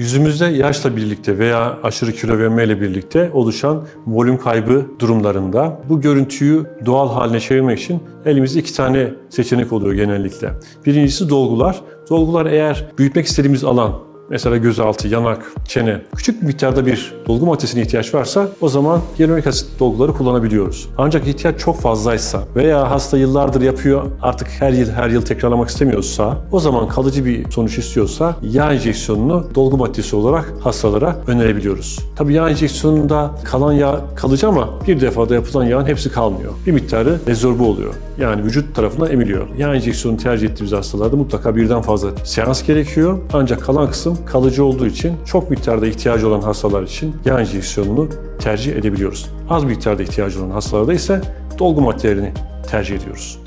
Yüzümüzde yaşla birlikte veya aşırı kilo vermeyle birlikte oluşan volüm kaybı durumlarında bu görüntüyü doğal haline çevirmek için elimizde iki tane seçenek oluyor genellikle. Birincisi dolgular. Dolgular eğer büyütmek istediğimiz alan Mesela gözaltı, yanak, çene. Küçük bir miktarda bir dolgu maddesine ihtiyaç varsa o zaman hyaluronik asit dolguları kullanabiliyoruz. Ancak ihtiyaç çok fazlaysa veya hasta yıllardır yapıyor artık her yıl her yıl tekrarlamak istemiyorsa o zaman kalıcı bir sonuç istiyorsa yağ enjeksiyonunu dolgu maddesi olarak hastalara önerebiliyoruz. Tabii yağ enjeksiyonunda kalan yağ kalıcı ama bir defada yapılan yağın hepsi kalmıyor. Bir miktarı rezorbe oluyor. Yani vücut tarafından emiliyor. Yağ enjeksiyonu tercih ettiğimiz hastalarda mutlaka birden fazla seans gerekiyor. Ancak kalan kısım kalıcı olduğu için çok miktarda ihtiyacı olan hastalar için yağ enjeksiyonunu tercih edebiliyoruz. Az miktarda ihtiyacı olan hastalarda ise dolgu maddelerini tercih ediyoruz.